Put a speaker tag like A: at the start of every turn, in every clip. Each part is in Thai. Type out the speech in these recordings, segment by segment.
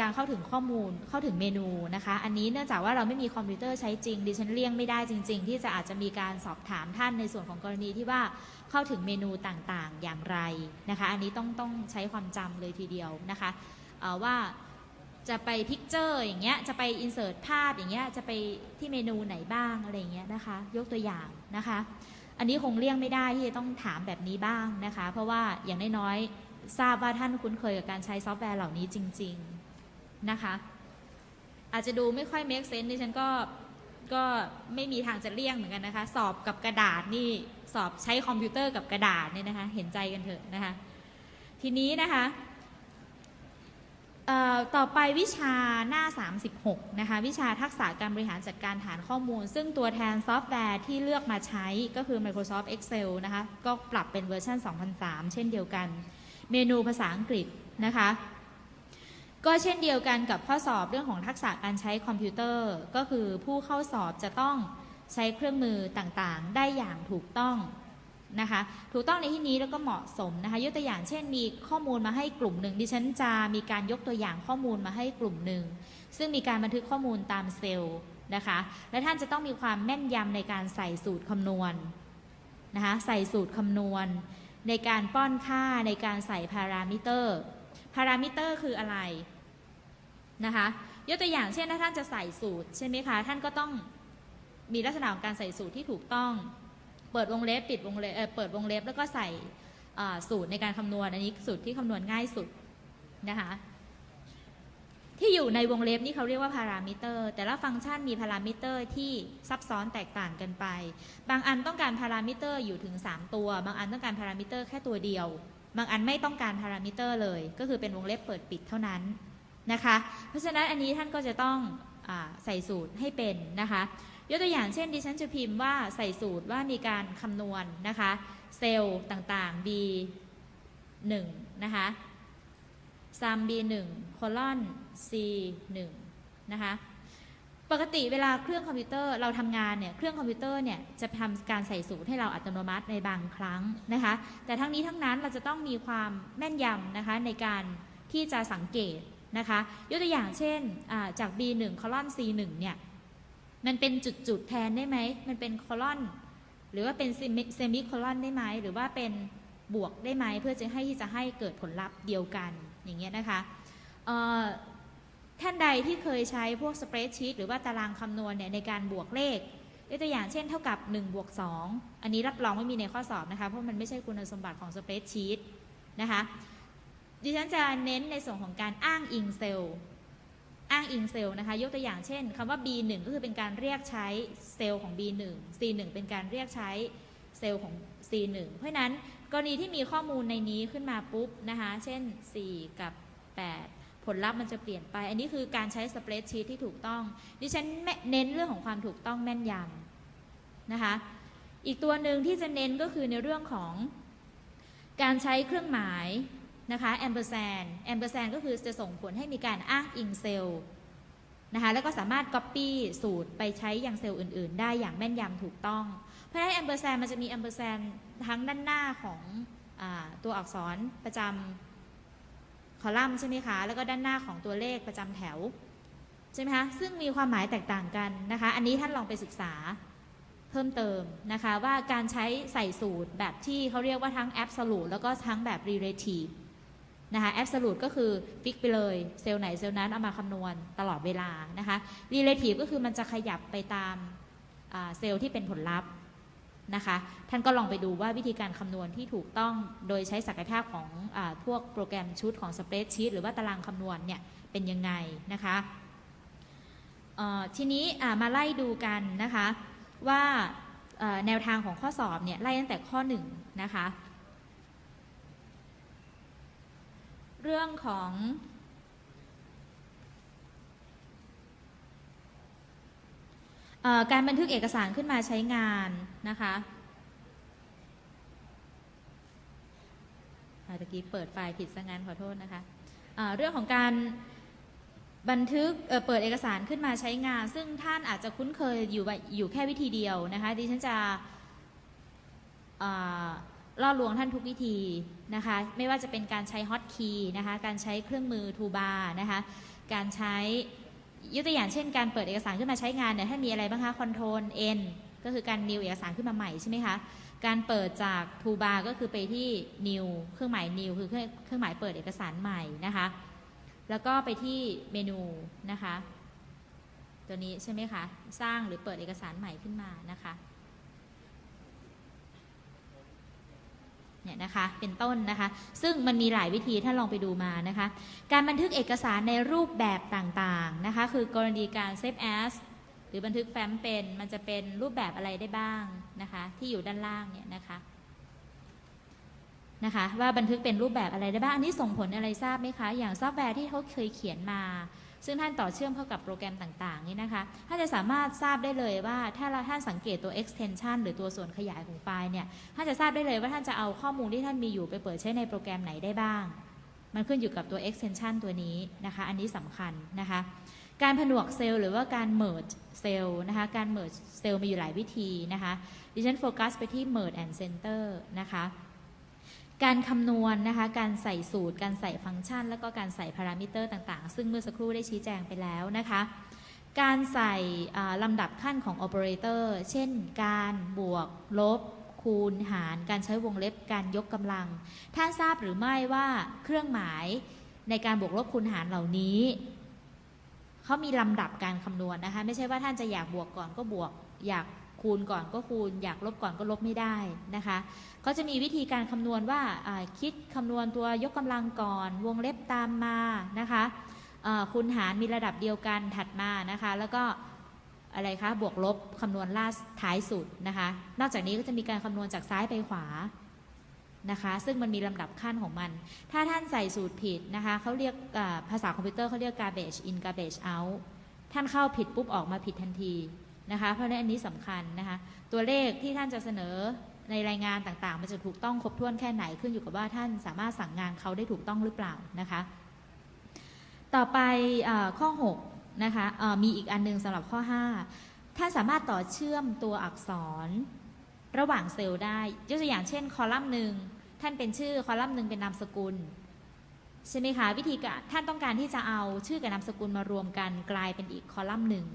A: การเข้าถึงข้อมูลเข้าถึงเมนูนะคะ อันนี้เนื่องจากว่าเราไม่มีคอมพิวเตอร์ใช้จริงดิฉันเลี่ยงไม่ได้จริง ๆ ที่จะอาจจะมีการสอบถามท่านในส่วนของกรณีที่ว่าเข้าถึงเมนูต่างๆอย่างไรนะคะ อันนี้ต้องต้องใช้ความจำเลยทีเดียวนะคะว่าจะไปพิกเจอร์อย่างเงี้ยจะไปอินเสิร์ตภาพอย่างเงี้ยจะไปที่เมนูไหนบ้างอะไรเงี้ยนะคะ ยกตัวอย่างนะคะ อันนี้คงเลี่ยงไม่ได้ที่จะต้องถามแบบนี้บ้างนะคะ เพราะว่าอย่างน้อยๆทราบว่าท่านคุ้นเคยกับการใช้ซอฟต์แวร์เหล่านี้จริง ๆ นะคะ อาจจะดูไม่ค่อย make sense ดิฉันก็ก็ไม่มีทางจะเลี่ยงเหมือนกันนะคะ สอบกับกระดาษนี่สอบใช้คอมพิวเตอร์กับกระดาษเนี่ยนะคะ เห็นใจกันเถอะนะคะ ทีนี้นะคะต่อไปวิชาหน้า 36 นะคะ วิชาทักษะการบริหารจัดการฐานข้อมูล ซึ่งตัวแทนซอฟต์แวร์ที่เลือกมาใช้ก็คือ Microsoft Excel นะคะ ก็ปรับเป็นเวอร์ชัน 2003 เช่นเดียวกัน เมนูภาษาอังกฤษนะคะ ก็เช่นเดียวกันกับข้อสอบเรื่องของทักษะการใช้คอมพิวเตอร์ ก็คือผู้เข้าสอบจะต้องใช้เครื่องมือต่างๆ ได้อย่างถูกต้องนะคะถูกต้องในที่นี้แล้วก็เหมาะสมนะคะยกตัวอย่างเช่นมีข้อมูลมาให้กลุ่มหนึ่งดิฉันจะมีการยกตัวอย่างข้อมูลมาให้กลุ่มหนึ่งซึ่งมีการบันทึกข้อมูลตามเซลล์นะคะและท่านจะต้องมีความแม่นยำในการใส่สูตรคำนวณนะคะใส่สูตรคำนวณ ในการป้อนค่าในการใส่พารามิเตอร์พารามิเตอร์คืออะไร นะคะยกตัวอย่างเช่นถ้าท่านจะใส่สูตรใช่ไหมคะท่านก็ต้องมีลักษณะของการใส่สูตรที่ถูกต้อง เปิดวงเล็บปิดวงเล็บเออเปิดวงเล็บแล้วก็ใส่สูตรในการคำนวณอันนี้สูตรที่คำนวณง่ายสุดนะคะที่อยู่ในวงเล็บนี่เขาเรียกว่าพารามิเตอร์ แต่ละฟังก์ชันมีพารามิเตอร์ที่ซับซ้อนแตกต่างกันไป บางอันต้องการพารามิเตอร์อยู่ถึง 3 ตัว บางอันต้องการพารามิเตอร์แค่ตัวเดียว บางอันไม่ต้องการพารามิเตอร์เลย ก็คือเป็นวงเล็บเปิดปิดเท่านั้น นะคะ เพราะฉะนั้นอันนี้ท่านก็จะต้องอใส่สูตรให้เป็นนะคะ ยกตัวอย่างเช่นดิฉันจะพิมพ์ว่าใส่สูตรว่ามีการคำนวณนะคะ เซลล์ต่างๆ B 1นะคะ sum B 1 colon C 1นะคะปกติเวลาเครื่องคอมพิวเตอร์เราทำงานเนี่ยเครื่องคอมพิวเตอร์เนี่ยจะทำการใส่สูตรให้เราอัตโนมัติในบางครั้งนะคะ แต่ทั้งนี้ทั้งนั้นเราจะต้องมีความแม่นยำนะคะในการที่จะสังเกต นะคะยกตัวอย่างเช่นจาก B1 คอลอน C1 เนี่ยมันเป็นจุดๆแทนได้ไหม มันเป็นคอลอนหรือว่าเป็นเซมิคอลอนได้ไหม หรือว่าเป็นบวกได้ไหม เพื่อจะให้ที่จะให้เกิดผลลัพธ์เดียวกันอย่างเงี้ยนะคะท่านใดที่เคยใช้พวกสเปรดชีตหรือว่าตารางคำนวณเนี่ยในการบวกเลขยกตัวอย่างเช่นเท่ากับ1บวก2อันนี้รับรองไม่มีในข้อสอบนะคะ เพราะมันไม่ใช่คุณสมบัติของสเปรดชีตนะคะ ดิฉันจะเน้นในส่วนของการอ้างอิงเซลล์อ้างอิงเซลล์นะคะ ยกตัวอย่างเช่นคำว่า B1 ก็คือเป็นการเรียกใช้เซลล์ของ B1 C1 เป็นการเรียกใช้เซลล์ของ C1 เพราะฉะนั้นกรณีที่มีข้อมูลในนี้ขึ้นมาปุ๊บนะคะ เช่น 4 กับ 8 ผลลัพธ์มันจะเปลี่ยนไป อันนี้คือการใช้สเปรดชีตที่ถูกต้อง ดิฉันเน้นเรื่องของความถูกต้องแม่นยำนะคะ อีกตัวหนึ่งที่จะเน้นก็คือในเรื่องของการใช้เครื่องหมาย นะคะ ampersand ampersand ก็คือจะส่งผลให้มีการอ้างอิงเซลล์นะคะแล้วก็สามารถ copy สูตรไปใช้อยังเซลล์อื่น ๆ ได้อย่างแม่นยำถูกต้อง เพราะฉะนั้น ampersand มันจะมี ampersand ทั้งด้านหน้าของอตัวอักษรประจำคอลัมน์ใช่ไหมคะ แล้วก็ด้านหน้าของตัวเลขประจำแถว ใช่ไหมคะ ซึ่งมีความหมายแตกต่างกันนะคะ อันนี้ท่านลองไปศึกษาเพิ่มเติมนะคะ ว่าการใช้ใส่สูตรแบบที่เขาเรียกว่าทั้ง absolute แล้วก็ทั้งแบบ relative นะคะ absolute ก็คือฟิกไปเลยเซลล์ไหนเซลล์นั้นเอามาคำนวณตลอดเวลานะคะ relative ก็คือมันจะขยับไปตามเซลล์ที่เป็นผลลัพธ์นะคะท่านก็ลองไปดูว่าวิธีการคำนวณที่ถูกต้องโดยใช้ศักยภาพของอพวกโปรแกรมชุดของ spreadsheet หรือว่าตารางคำนวณเนี่ยเป็นยังไงนะคะทีนี้มาไล่ดูกันนะคะว่าแนวทางของข้อสอบเนี่ยไล่ตั้งแต่ข้อ1นงนะคะ เรื่องของอการบันทึกเอกสารขึ้นมาใช้งานนะคะตะกี้เปิดไฟล์ผิดซะงั้นขอโทษนะคะเรื่องของการบันทึกเเปิดเอกสารขึ้นมาใช้งาน ซึ่งท่านอาจจะคุ้นเคยอยู่แบบอยู่แค่วิธีเดียวนะคะดิฉันจะ ล่อลวงท่านทุกวิธีนะคะ ไม่ว่าจะเป็นการใช้ฮอตคีย์นะคะ การใช้เครื่องมือทูบาร์นะคะ การใช้ยกตัวอย่างเช่น การเปิดเอกสารขึ้นมาใช้งานเนี่ยท่านมีอะไรบ้างคะ Control N ก็คือการ new เอกสารขึ้นมาใหม่ใช่ไหมคะ การเปิดจาก toolbar ก็คือไปที่ new เครื่องหมาย new คือเครื่องเครื่องหมายเปิดเอกสารใหม่นะคะ แล้วก็ไปที่เมนูนะคะ ตัวนี้ใช่ไหมคะ สร้างหรือเปิดเอกสารใหม่ขึ้นมานะคะ เนี่ยนะคะเป็นต้นนะคะ ซึ่งมันมีหลายวิธีถ้าลองไปดูมานะคะ การบันทึกเอกสารในรูปแบบต่างๆนะคะ คือกรณีการ save as หรือบันทึกแฟ้มเป็นมันจะเป็นรูปแบบอะไรได้บ้างนะคะ ที่อยู่ด้านล่างเนี่ยนะคะนะคะ ว่าบันทึกเป็นรูปแบบอะไรได้บ้าง อันนี้ส่งผลอะไรทราบไหมคะ อย่างซอฟต์แวร์ที่เขาเคยเขียนมา ซึ่งท่านต่อเชื่อมเข้ากับโปรแกรมต่างๆนี่นะคะ ท่านจะสามารถทราบได้เลยว่า ถ้าเราท่านสังเกตตัว extension หรือตัวส่วนขยายของไฟล์เนี่ย ท่านจะทราบได้เลยว่าท่านจะเอาข้อมูลที่ท่านมีอยู่ไปเปิดใช้ในโปรแกรมไหนได้บ้าง มันขึ้นอยู่กับตัว extension ตัวนี้นะคะ อันนี้สำคัญนะคะ การผนวกเซลล์หรือว่าการ merge เซลล์นะคะ การ merge เซลล์มีอยู่หลายวิธีนะคะ ดิฉันโฟกัสไปที่ merge and center นะคะ การคำนวณนะคะ การใส่สูตร การใส่ฟังก์ชัน แล้วก็การใส่พารามิเตอร์ต่างๆ ซึ่งเมื่อสักครู่ได้ชี้แจงไปแล้วนะคะ การใส่ลำดับขั้นของโอเปอเรเตอร์เช่น การบวก ลบ คูณ หาร การใช้วงเล็บ การยกกำลัง ท่านทราบหรือไม่ว่าเครื่องหมายในการบวกลบคูณหารเหล่านี้เขามีลำดับการคำนวณนะคะ ไม่ใช่ว่าท่านจะอยากบวกก่อนก็บวก อยาก คูณก่อนก็คูณ อยากลบก่อนก็ลบไม่ได้นะคะ ก็จะมีวิธีการคำนวณว่าคิดคำนวณตัวยกกำลังก่อน วงเล็บตามมานะคะคูณหารมีระดับเดียวกันถัดมานะคะ แล้วก็อะไรคะบวกลบคำนวณล่าท้ายสุดนะคะ นอกจากนี้ก็จะมีการคำนวณจากซ้ายไปขวานะคะ ซึ่งมันมีลำดับขั้นของมัน ถ้าท่านใส่สูตรผิดนะคะเขาเรียกภาษาคอมพิวเตอร์เขาเรียก garbage in garbage out ท่านเข้าผิดปุ๊บออกมาผิดทันที นะคะ เพราะฉะนั้นอันนี้สำคัญนะคะ ตัวเลขที่ท่านจะเสนอในรายงานต่างๆ มันจะถูกต้องครบถ้วนแค่ไหนขึ้นอยู่กับว่าท่านสามารถสั่งงานเขาได้ถูกต้องหรือเปล่านะคะ ต่อไปอข้อ6นะคะมีอีกอันหนึงสำหรับข้อ 5 ท่านสามารถต่อเชื่อมตัวอักษรระหว่างเซลล์ได้ยกตัวอย่างเช่น คอลัมน์หนึ่งท่านเป็นชื่อคอลัมน์หนึ่งเป็นนามสกุลใช่ไหมคะวิธีการท่านต้องการที่จะเอาชื่อกับนามสกุลมารวมกันกลายเป็นอีกคอลัมน์หนึ่ง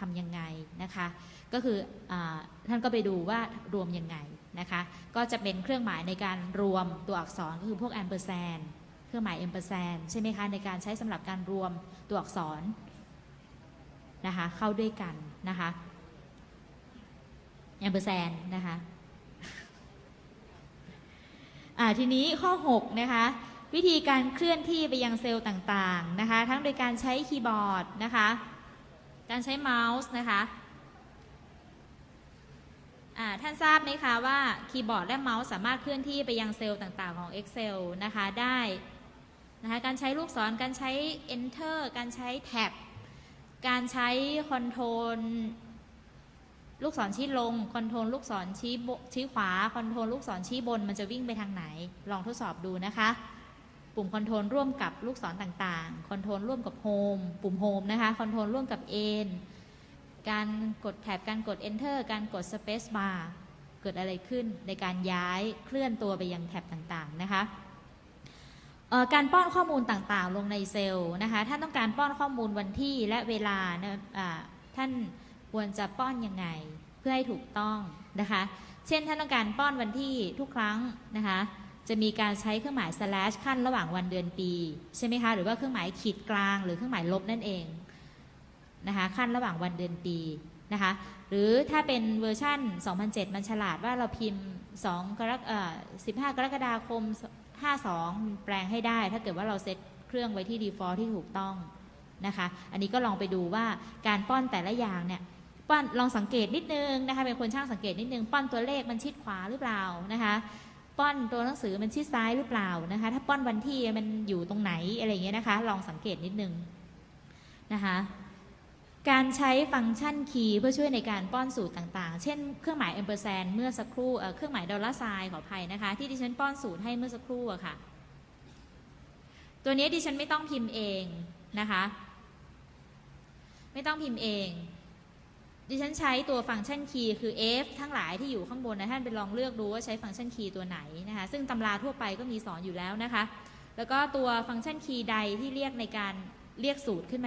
A: ทำยังไงนะคะ ก็คืออท่านก็ไปดูว่ารวมยังไงนะคะ ก็จะเป็นเครื่องหมายในการรวมตัวอักษรก็คือพวก ampersand เครื่องหมาย ampersand ใช่ไหมคะในการใช้สำหรับการรวมตัวอักษรนะคะเข้าด้วยกันนะคะ ampersand นนะคะทีนี้ข้อ 6 นะคะ วิธีการเคลื่อนที่ไปยังเซลล์ต่างๆนะคะ ทั้งโดยการใช้คีย์บอร์ดนะคะ การใช้เมาส์นะคะท่านทราบไหมคะว่าคีย์บอร์ดและเมาส์สามารถเคลื่อนที่ไปยังเซลล์ต่างๆของ Excel นะคะได้นะคะการใช้ลูกศรการใช้ Enter การใช้แท็บการใช้คอนโทรลลูกศรชี้ลงคอนโทรลลูกศรชี้ชี้ขวาคอนโทรลลูกศรชี้บน มันจะวิ่งไปทางไหน ลองทดสอบดูนะคะ ปุ่มคอนโทรลร่วมกับลูกศรต่างๆ คอนโทรลร่วมกับโฮมปุ่มโฮมนะคะ คอนโทรลร่วมกับ N การกดแท็บการกด Enter การกด Space Bar เกิดอะไรขึ้นในการย้ายเคลื่อนตัวไปยังแท็บต่างๆนะคะการป้อนข้อมูลต่างๆ ลงในเซลล์นะคะถ้าต้องการป้อนข้อมูลวันที่และเวลานะอ่าท่านควรจะป้อนยังไงเพื่อให้ถูกต้องนะคะ เช่นท่านต้องการป้อนวันที่ทุกครั้งนะคะ จะมีการใช้เครื่องหมาย slash ขั้นระหว่างวันเดือนปี ใช่ไหมคะหรือว่าเครื่องหมายขีดกลาง หรือเครื่องหมายลบนั่นเองนะคะขั้นระหว่างวันเดือนปีนะคะหรือถ้าเป็นเวอร์ชั่น 2007 มันฉลาดว่าเราพิมพ์2กรกเอ่อ15 กรกฎาคม 52 แปลงให้ได้ ถ้าเกิดว่าเราเซตเครื่องไว้ที่ default ที่ถูกต้องนะคะอันนี้ก็ลองไปดูว่าการป้อนแต่ละอย่างเนี่ยป้อนลองสังเกตนิดนึงนะคะเป็นคนช่างสังเกตนิดนึงป้อนตัวเลขมันชิดขวาหรือเปล่านะคะ ป้อนตัวหนังสือมันชิดซ้ายหรือเปล่านะคะ ถ้าป้อนวันที่มันอยู่ตรงไหนอะไรอย่างเงี้ยนะคะ ลองสังเกตนิดนึงนะคะ การใช้ฟังก์ชันคีย์เพื่อช่วยในการป้อนสูตรต่างๆ เช่นเครื่องหมาย ampersand เมื่อสักครู่เอ่อเครื่องหมายดอลลาร์ไซน์ขออภัยนะคะ ที่ดิฉันป้อนสูตรให้เมื่อสักครู่อะค่ะ ตัวนี้ดิฉันไม่ต้องพิมพ์เองนะคะ ไม่ต้องพิมพ์เอง ดิฉันใช้ตัวฟังก์ชันคีย์คือ f ทั้งหลายที่อยู่ข้างบนนะท่านไปลองเลือกดูว่าใช้ฟังก์ชันคีย์ตัวไหนนะคะ ซึ่งตำราทั่วไปก็มีสอนอยู่แล้วนะคะ แล้วก็ตัวฟังก์ชันคีย์ใดที่เรียกในการเรียกสูตรขึ้นมา